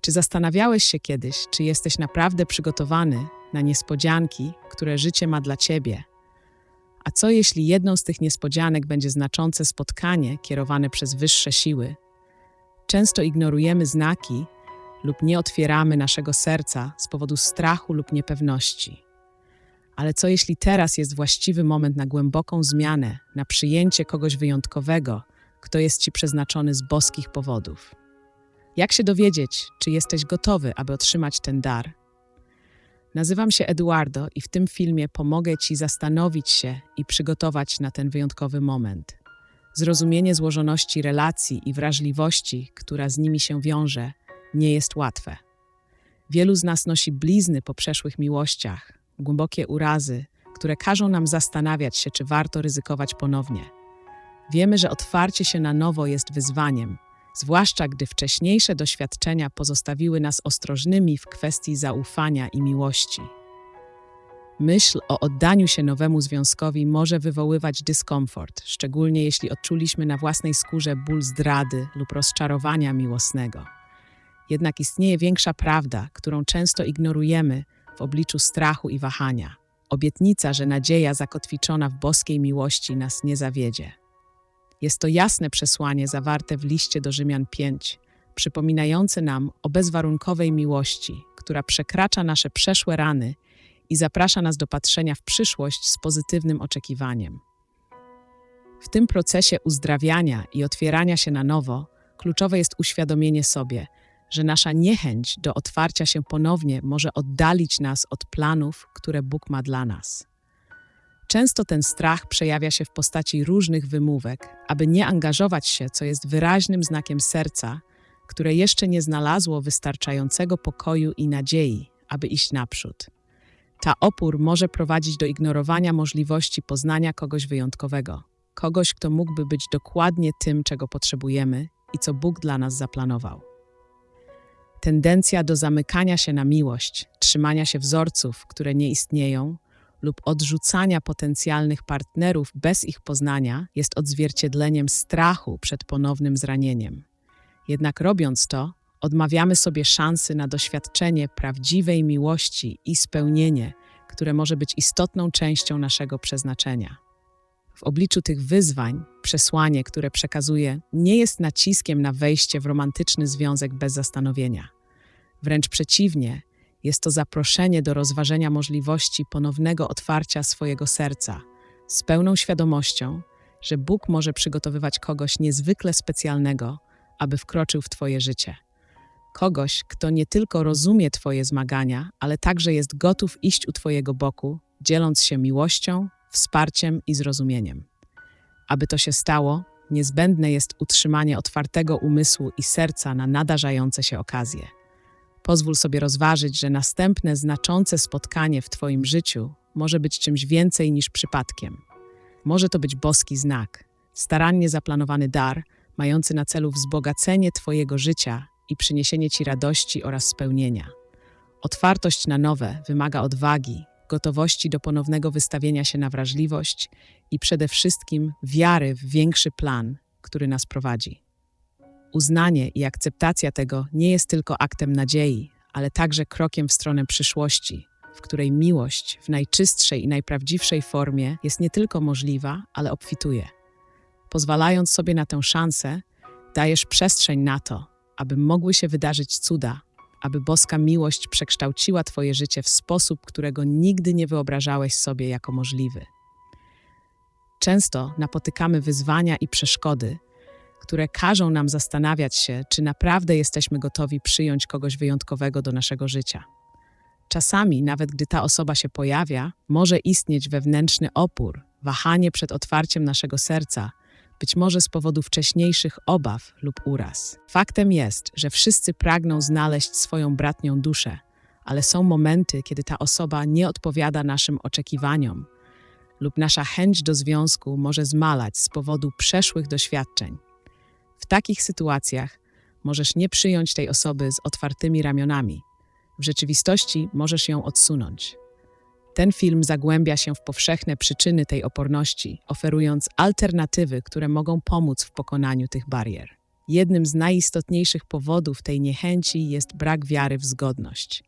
Czy zastanawiałeś się kiedyś, czy jesteś naprawdę przygotowany na niespodzianki, które życie ma dla ciebie? A co jeśli jedną z tych niespodzianek będzie znaczące spotkanie kierowane przez wyższe siły? Często ignorujemy znaki lub nie otwieramy naszego serca z powodu strachu lub niepewności. Ale co jeśli teraz jest właściwy moment na głęboką zmianę, na przyjęcie kogoś wyjątkowego, kto jest ci przeznaczony z boskich powodów? Jak się dowiedzieć, czy jesteś gotowy, aby otrzymać ten dar? Nazywam się Eduardo i w tym filmie pomogę Ci zastanowić się i przygotować na ten wyjątkowy moment. Zrozumienie złożoności relacji i wrażliwości, która z nimi się wiąże, nie jest łatwe. Wielu z nas nosi blizny po przeszłych miłościach, głębokie urazy, które każą nam zastanawiać się, czy warto ryzykować ponownie. Wiemy, że otwarcie się na nowo jest wyzwaniem, zwłaszcza gdy wcześniejsze doświadczenia pozostawiły nas ostrożnymi w kwestii zaufania i miłości. Myśl o oddaniu się nowemu związkowi może wywoływać dyskomfort, szczególnie jeśli odczuliśmy na własnej skórze ból zdrady lub rozczarowania miłosnego. Jednak istnieje większa prawda, którą często ignorujemy w obliczu strachu i wahania. Obietnica, że nadzieja zakotwiczona w boskiej miłości nas nie zawiedzie. Jest to jasne przesłanie zawarte w liście do Rzymian 5, przypominające nam o bezwarunkowej miłości, która przekracza nasze przeszłe rany i zaprasza nas do patrzenia w przyszłość z pozytywnym oczekiwaniem. W tym procesie uzdrawiania i otwierania się na nowo kluczowe jest uświadomienie sobie, że nasza niechęć do otwarcia się ponownie może oddalić nas od planów, które Bóg ma dla nas. Często ten strach przejawia się w postaci różnych wymówek, aby nie angażować się, co jest wyraźnym znakiem serca, które jeszcze nie znalazło wystarczającego pokoju i nadziei, aby iść naprzód. Ta opór może prowadzić do ignorowania możliwości poznania kogoś wyjątkowego, kogoś, kto mógłby być dokładnie tym, czego potrzebujemy i co Bóg dla nas zaplanował. Tendencja do zamykania się na miłość, trzymania się wzorców, które nie istnieją, lub odrzucania potencjalnych partnerów bez ich poznania jest odzwierciedleniem strachu przed ponownym zranieniem. Jednak robiąc to, odmawiamy sobie szansy na doświadczenie prawdziwej miłości i spełnienie, które może być istotną częścią naszego przeznaczenia. W obliczu tych wyzwań, przesłanie, które przekazuje, nie jest naciskiem na wejście w romantyczny związek bez zastanowienia. Wręcz przeciwnie, jest to zaproszenie do rozważenia możliwości ponownego otwarcia swojego serca, z pełną świadomością, że Bóg może przygotowywać kogoś niezwykle specjalnego, aby wkroczył w Twoje życie. Kogoś, kto nie tylko rozumie Twoje zmagania, ale także jest gotów iść u Twojego boku, dzieląc się miłością, wsparciem i zrozumieniem. Aby to się stało, niezbędne jest utrzymanie otwartego umysłu i serca na nadarzające się okazje. Pozwól sobie rozważyć, że następne znaczące spotkanie w Twoim życiu może być czymś więcej niż przypadkiem. Może to być boski znak, starannie zaplanowany dar, mający na celu wzbogacenie Twojego życia i przyniesienie Ci radości oraz spełnienia. Otwartość na nowe wymaga odwagi, gotowości do ponownego wystawienia się na wrażliwość i przede wszystkim wiary w większy plan, który nas prowadzi. Uznanie i akceptacja tego nie jest tylko aktem nadziei, ale także krokiem w stronę przyszłości, w której miłość w najczystszej i najprawdziwszej formie jest nie tylko możliwa, ale obfituje. Pozwalając sobie na tę szansę, dajesz przestrzeń na to, aby mogły się wydarzyć cuda, aby boska miłość przekształciła Twoje życie w sposób, którego nigdy nie wyobrażałeś sobie jako możliwy. Często napotykamy wyzwania i przeszkody, które każą nam zastanawiać się, czy naprawdę jesteśmy gotowi przyjąć kogoś wyjątkowego do naszego życia. Czasami, nawet gdy ta osoba się pojawia, może istnieć wewnętrzny opór, wahanie przed otwarciem naszego serca, być może z powodu wcześniejszych obaw lub uraz. Faktem jest, że wszyscy pragną znaleźć swoją bratnią duszę, ale są momenty, kiedy ta osoba nie odpowiada naszym oczekiwaniom, lub nasza chęć do związku może zmalać z powodu przeszłych doświadczeń. W takich sytuacjach możesz nie przyjąć tej osoby z otwartymi ramionami. W rzeczywistości możesz ją odsunąć. Ten film zagłębia się w powszechne przyczyny tej oporności, oferując alternatywy, które mogą pomóc w pokonaniu tych barier. Jednym z najistotniejszych powodów tej niechęci jest brak wiary w zgodność.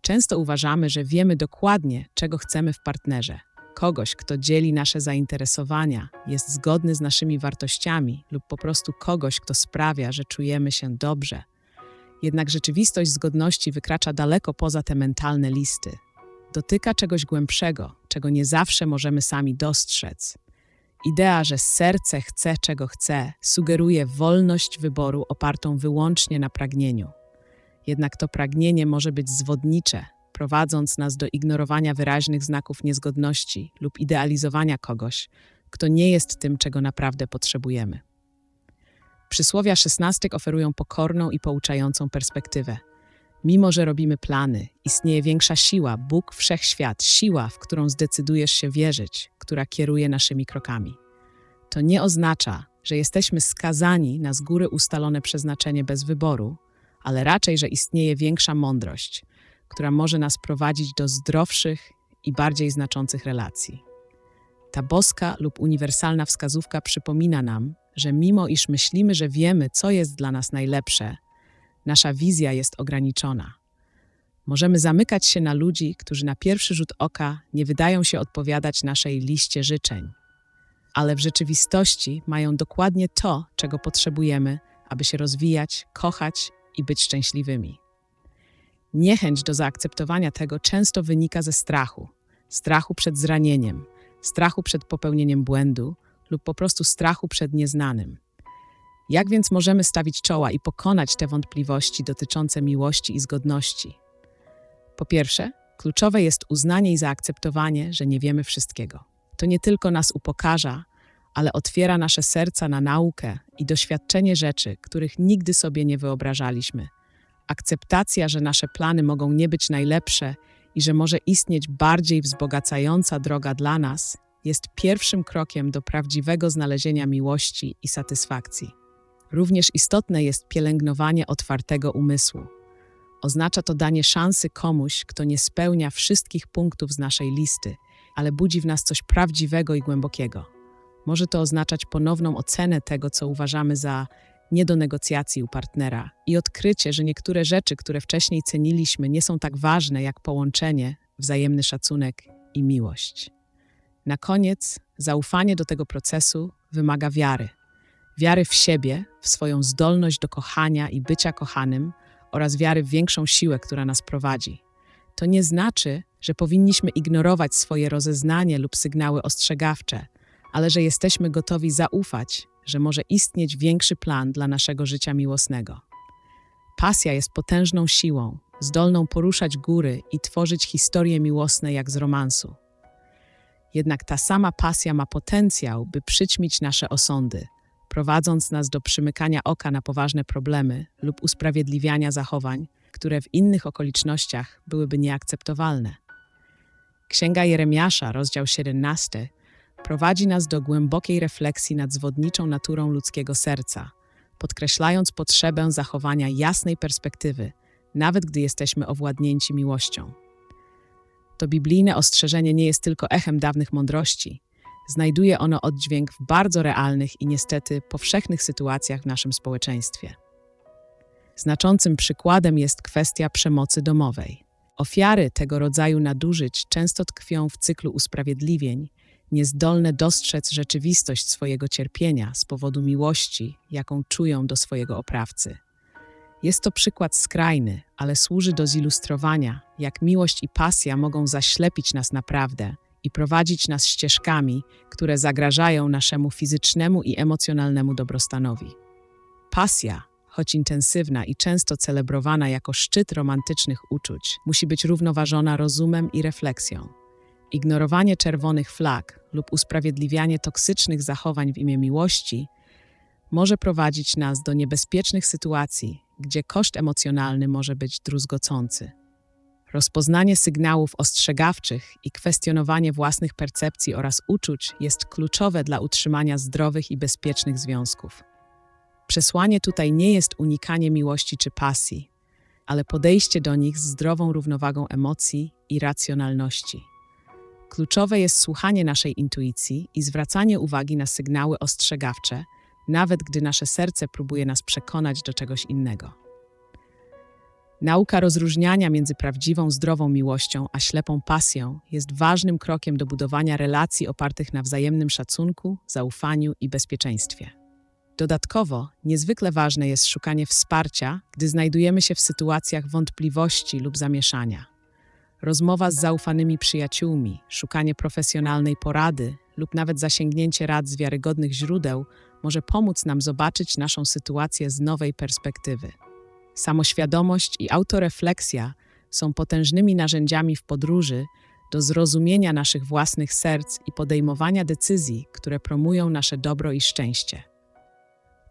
Często uważamy, że wiemy dokładnie, czego chcemy w partnerze. Kogoś, kto dzieli nasze zainteresowania, jest zgodny z naszymi wartościami, lub po prostu kogoś, kto sprawia, że czujemy się dobrze. Jednak rzeczywistość zgodności wykracza daleko poza te mentalne listy. Dotyka czegoś głębszego, czego nie zawsze możemy sami dostrzec. Idea, że serce chce czego chce, sugeruje wolność wyboru opartą wyłącznie na pragnieniu. Jednak to pragnienie może być zwodnicze, prowadząc nas do ignorowania wyraźnych znaków niezgodności lub idealizowania kogoś, kto nie jest tym, czego naprawdę potrzebujemy. Przysłowia szesnastek oferują pokorną i pouczającą perspektywę. Mimo, że robimy plany, istnieje większa siła, Bóg, wszechświat, siła, w którą zdecydujesz się wierzyć, która kieruje naszymi krokami. To nie oznacza, że jesteśmy skazani na z góry ustalone przeznaczenie bez wyboru, ale raczej, że istnieje większa mądrość, która może nas prowadzić do zdrowszych i bardziej znaczących relacji. Ta boska lub uniwersalna wskazówka przypomina nam, że mimo iż myślimy, że wiemy, co jest dla nas najlepsze, nasza wizja jest ograniczona. Możemy zamykać się na ludzi, którzy na pierwszy rzut oka nie wydają się odpowiadać naszej liście życzeń, ale w rzeczywistości mają dokładnie to, czego potrzebujemy, aby się rozwijać, kochać i być szczęśliwymi. Niechęć do zaakceptowania tego często wynika ze strachu strachu przed zranieniem, strachu przed popełnieniem błędu lub po prostu strachu przed nieznanym. Jak więc możemy stawić czoła i pokonać te wątpliwości dotyczące miłości i zgodności? Po pierwsze, kluczowe jest uznanie i zaakceptowanie, że nie wiemy wszystkiego. To nie tylko nas upokarza, ale otwiera nasze serca na naukę i doświadczenie rzeczy, których nigdy sobie nie wyobrażaliśmy. Akceptacja, że nasze plany mogą nie być najlepsze i że może istnieć bardziej wzbogacająca droga dla nas, jest pierwszym krokiem do prawdziwego znalezienia miłości i satysfakcji. Również istotne jest pielęgnowanie otwartego umysłu. Oznacza to danie szansy komuś, kto nie spełnia wszystkich punktów z naszej listy, ale budzi w nas coś prawdziwego i głębokiego. Może to oznaczać ponowną ocenę tego, co uważamy za nie do negocjacji u partnera i odkrycie, że niektóre rzeczy, które wcześniej ceniliśmy, nie są tak ważne jak połączenie, wzajemny szacunek i miłość. Na koniec, zaufanie do tego procesu wymaga wiary. Wiary w siebie, w swoją zdolność do kochania i bycia kochanym oraz wiary w większą siłę, która nas prowadzi. To nie znaczy, że powinniśmy ignorować swoje rozeznanie lub sygnały ostrzegawcze, ale że jesteśmy gotowi zaufać, że może istnieć większy plan dla naszego życia miłosnego. Pasja jest potężną siłą, zdolną poruszać góry i tworzyć historie miłosne jak z romansu. Jednak ta sama pasja ma potencjał, by przyćmić nasze osądy, prowadząc nas do przymykania oka na poważne problemy lub usprawiedliwiania zachowań, które w innych okolicznościach byłyby nieakceptowalne. Księga Jeremiasza, rozdział 17, prowadzi nas do głębokiej refleksji nad zwodniczą naturą ludzkiego serca, podkreślając potrzebę zachowania jasnej perspektywy, nawet gdy jesteśmy owładnięci miłością. To biblijne ostrzeżenie nie jest tylko echem dawnych mądrości. Znajduje ono oddźwięk w bardzo realnych i niestety powszechnych sytuacjach w naszym społeczeństwie. Znaczącym przykładem jest kwestia przemocy domowej. Ofiary tego rodzaju nadużyć często tkwią w cyklu usprawiedliwień, niezdolne dostrzec rzeczywistość swojego cierpienia z powodu miłości, jaką czują do swojego oprawcy. Jest to przykład skrajny, ale służy do zilustrowania, jak miłość i pasja mogą zaślepić nas naprawdę i prowadzić nas ścieżkami, które zagrażają naszemu fizycznemu i emocjonalnemu dobrostanowi. Pasja, choć intensywna i często celebrowana jako szczyt romantycznych uczuć, musi być równoważona rozumem i refleksją. Ignorowanie czerwonych flag lub usprawiedliwianie toksycznych zachowań w imię miłości może prowadzić nas do niebezpiecznych sytuacji, gdzie koszt emocjonalny może być druzgocący. Rozpoznanie sygnałów ostrzegawczych i kwestionowanie własnych percepcji oraz uczuć jest kluczowe dla utrzymania zdrowych i bezpiecznych związków. Przesłanie tutaj nie jest unikanie miłości czy pasji, ale podejście do nich z zdrową równowagą emocji i racjonalności. Kluczowe jest słuchanie naszej intuicji i zwracanie uwagi na sygnały ostrzegawcze, nawet gdy nasze serce próbuje nas przekonać do czegoś innego. Nauka rozróżniania między prawdziwą, zdrową miłością a ślepą pasją jest ważnym krokiem do budowania relacji opartych na wzajemnym szacunku, zaufaniu i bezpieczeństwie. Dodatkowo, niezwykle ważne jest szukanie wsparcia, gdy znajdujemy się w sytuacjach wątpliwości lub zamieszania. Rozmowa z zaufanymi przyjaciółmi, szukanie profesjonalnej porady lub nawet zasięgnięcie rad z wiarygodnych źródeł może pomóc nam zobaczyć naszą sytuację z nowej perspektywy. Samoświadomość i autorefleksja są potężnymi narzędziami w podróży do zrozumienia naszych własnych serc i podejmowania decyzji, które promują nasze dobro i szczęście.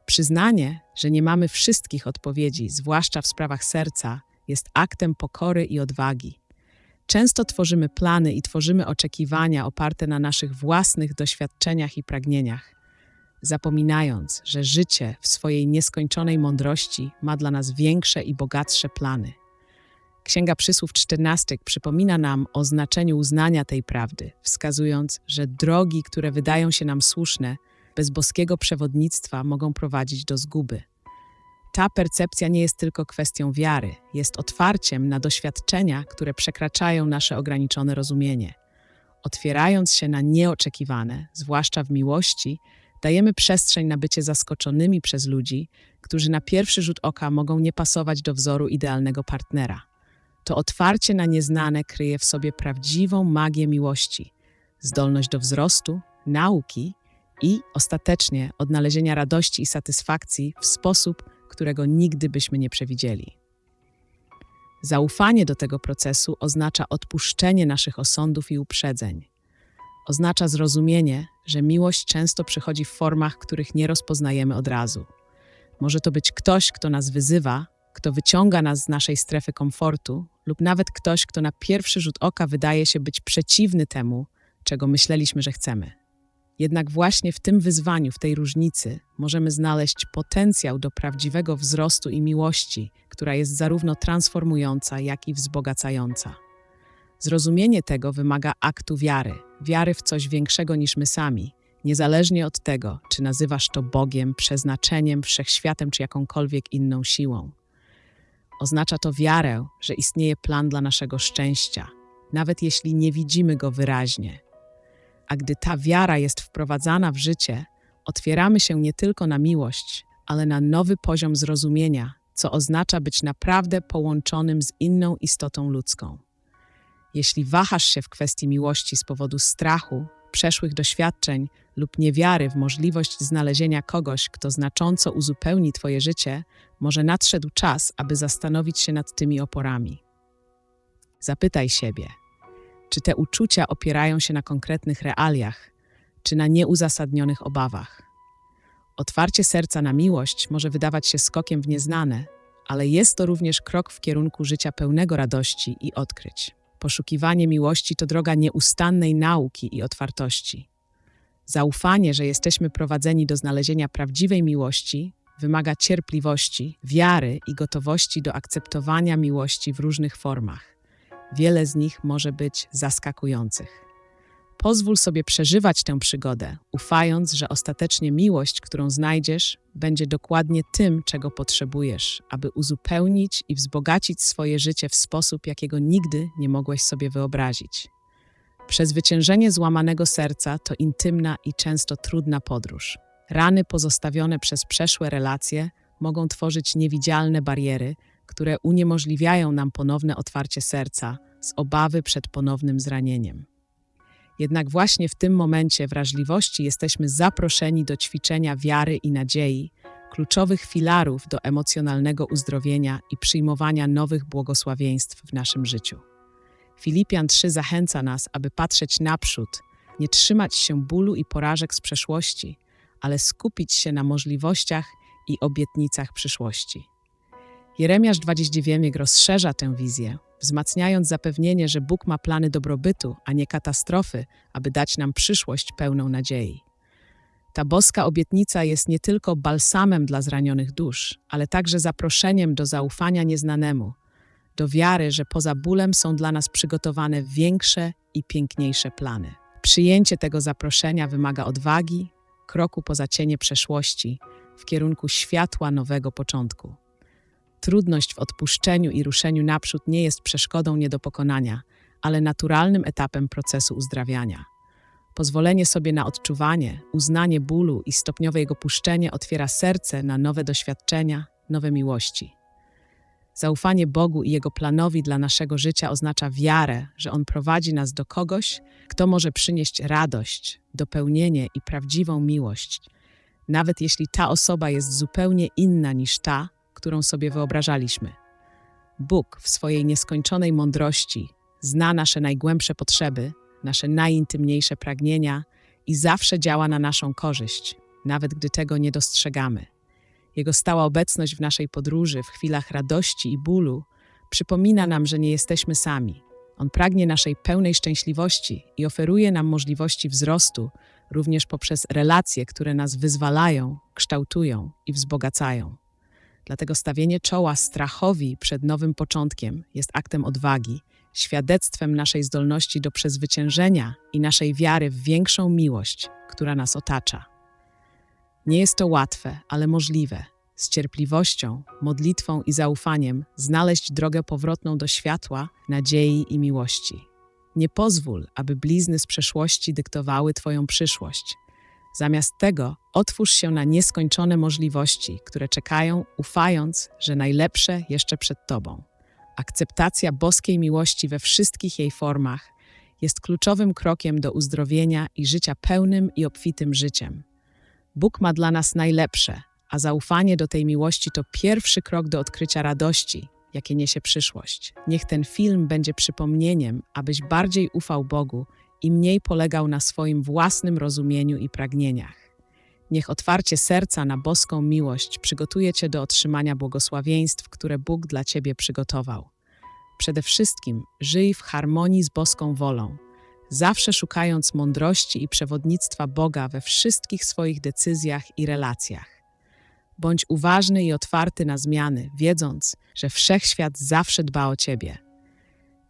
Przyznanie, że nie mamy wszystkich odpowiedzi, zwłaszcza w sprawach serca, jest aktem pokory i odwagi. Często tworzymy plany i tworzymy oczekiwania oparte na naszych własnych doświadczeniach i pragnieniach, zapominając, że życie w swojej nieskończonej mądrości ma dla nas większe i bogatsze plany. Księga Przysłów 14 przypomina nam o znaczeniu uznania tej prawdy, wskazując, że drogi, które wydają się nam słuszne, bez boskiego przewodnictwa mogą prowadzić do zguby. Ta percepcja nie jest tylko kwestią wiary, jest otwarciem na doświadczenia, które przekraczają nasze ograniczone rozumienie. Otwierając się na nieoczekiwane, zwłaszcza w miłości, dajemy przestrzeń na bycie zaskoczonymi przez ludzi, którzy na pierwszy rzut oka mogą nie pasować do wzoru idealnego partnera. To otwarcie na nieznane kryje w sobie prawdziwą magię miłości, zdolność do wzrostu, nauki i ostatecznie odnalezienia radości i satysfakcji w sposób, którego nigdy byśmy nie przewidzieli. Zaufanie do tego procesu oznacza odpuszczenie naszych osądów i uprzedzeń. Oznacza zrozumienie, że miłość często przychodzi w formach, których nie rozpoznajemy od razu. Może to być ktoś, kto nas wyzywa, kto wyciąga nas z naszej strefy komfortu, lub nawet ktoś, kto na pierwszy rzut oka wydaje się być przeciwny temu, czego myśleliśmy, że chcemy. Jednak właśnie w tym wyzwaniu, w tej różnicy, możemy znaleźć potencjał do prawdziwego wzrostu i miłości, która jest zarówno transformująca, jak i wzbogacająca. Zrozumienie tego wymaga aktu wiary, wiary w coś większego niż my sami, niezależnie od tego, czy nazywasz to Bogiem, przeznaczeniem, wszechświatem czy jakąkolwiek inną siłą. Oznacza to wiarę, że istnieje plan dla naszego szczęścia, nawet jeśli nie widzimy go wyraźnie. A gdy ta wiara jest wprowadzana w życie, otwieramy się nie tylko na miłość, ale na nowy poziom zrozumienia, co oznacza być naprawdę połączonym z inną istotą ludzką. Jeśli wahasz się w kwestii miłości z powodu strachu, przeszłych doświadczeń lub niewiary w możliwość znalezienia kogoś, kto znacząco uzupełni Twoje życie, może nadszedł czas, aby zastanowić się nad tymi oporami. Zapytaj siebie, czy te uczucia opierają się na konkretnych realiach, czy na nieuzasadnionych obawach. Otwarcie serca na miłość może wydawać się skokiem w nieznane, ale jest to również krok w kierunku życia pełnego radości i odkryć. Poszukiwanie miłości to droga nieustannej nauki i otwartości. Zaufanie, że jesteśmy prowadzeni do znalezienia prawdziwej miłości, wymaga cierpliwości, wiary i gotowości do akceptowania miłości w różnych formach. Wiele z nich może być zaskakujących. Pozwól sobie przeżywać tę przygodę, ufając, że ostatecznie miłość, którą znajdziesz, będzie dokładnie tym, czego potrzebujesz, aby uzupełnić i wzbogacić swoje życie w sposób, jakiego nigdy nie mogłeś sobie wyobrazić. Przezwyciężenie złamanego serca to intymna i często trudna podróż. Rany pozostawione przez przeszłe relacje mogą tworzyć niewidzialne bariery, które uniemożliwiają nam ponowne otwarcie serca z obawy przed ponownym zranieniem. Jednak właśnie w tym momencie wrażliwości jesteśmy zaproszeni do ćwiczenia wiary i nadziei, kluczowych filarów do emocjonalnego uzdrowienia i przyjmowania nowych błogosławieństw w naszym życiu. Filipian 3 zachęca nas, aby patrzeć naprzód, nie trzymać się bólu i porażek z przeszłości, ale skupić się na możliwościach i obietnicach przyszłości. Jeremiasz 29 rozszerza tę wizję, wzmacniając zapewnienie, że Bóg ma plany dobrobytu, a nie katastrofy, aby dać nam przyszłość pełną nadziei. Ta boska obietnica jest nie tylko balsamem dla zranionych dusz, ale także zaproszeniem do zaufania nieznanemu, do wiary, że poza bólem są dla nas przygotowane większe i piękniejsze plany. Przyjęcie tego zaproszenia wymaga odwagi, kroku poza cienie przeszłości, w kierunku światła nowego początku. Trudność w odpuszczeniu i ruszeniu naprzód nie jest przeszkodą nie do pokonania, ale naturalnym etapem procesu uzdrawiania. Pozwolenie sobie na odczuwanie, uznanie bólu i stopniowe jego puszczenie otwiera serce na nowe doświadczenia, nowe miłości. Zaufanie Bogu i Jego planowi dla naszego życia oznacza wiarę, że On prowadzi nas do kogoś, kto może przynieść radość, dopełnienie i prawdziwą miłość, nawet jeśli ta osoba jest zupełnie inna niż ta, którą sobie wyobrażaliśmy. Bóg w swojej nieskończonej mądrości zna nasze najgłębsze potrzeby, nasze najintymniejsze pragnienia i zawsze działa na naszą korzyść, nawet gdy tego nie dostrzegamy. Jego stała obecność w naszej podróży, w chwilach radości i bólu, przypomina nam, że nie jesteśmy sami. On pragnie naszej pełnej szczęśliwości i oferuje nam możliwości wzrostu, również poprzez relacje, które nas wyzwalają, kształtują i wzbogacają. Dlatego stawienie czoła strachowi przed nowym początkiem jest aktem odwagi, świadectwem naszej zdolności do przezwyciężenia i naszej wiary w większą miłość, która nas otacza. Nie jest to łatwe, ale możliwe. Z cierpliwością, modlitwą i zaufaniem znaleźć drogę powrotną do światła, nadziei i miłości. Nie pozwól, aby blizny z przeszłości dyktowały Twoją przyszłość. Zamiast tego otwórz się na nieskończone możliwości, które czekają, ufając, że najlepsze jeszcze przed Tobą. Akceptacja boskiej miłości we wszystkich jej formach jest kluczowym krokiem do uzdrowienia i życia pełnym i obfitym życiem. Bóg ma dla nas najlepsze, a zaufanie do tej miłości to pierwszy krok do odkrycia radości, jakie niesie przyszłość. Niech ten film będzie przypomnieniem, abyś bardziej ufał Bogu i mniej polegał na swoim własnym rozumieniu i pragnieniach. Niech otwarcie serca na boską miłość przygotuje Cię do otrzymania błogosławieństw, które Bóg dla Ciebie przygotował. Przede wszystkim żyj w harmonii z boską wolą, zawsze szukając mądrości i przewodnictwa Boga we wszystkich swoich decyzjach i relacjach. Bądź uważny i otwarty na zmiany, wiedząc, że wszechświat zawsze dba o Ciebie.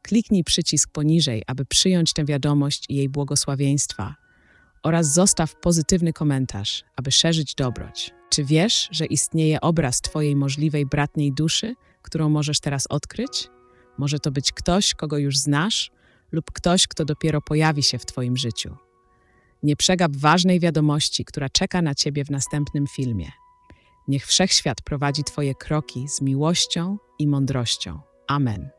Kliknij przycisk poniżej, aby przyjąć tę wiadomość i jej błogosławieństwa oraz zostaw pozytywny komentarz, aby szerzyć dobroć. Czy wiesz, że istnieje obraz Twojej możliwej bratniej duszy, którą możesz teraz odkryć? Może to być ktoś, kogo już znasz, lub ktoś, kto dopiero pojawi się w Twoim życiu. Nie przegap ważnej wiadomości, która czeka na Ciebie w następnym filmie. Niech wszechświat prowadzi Twoje kroki z miłością i mądrością. Amen.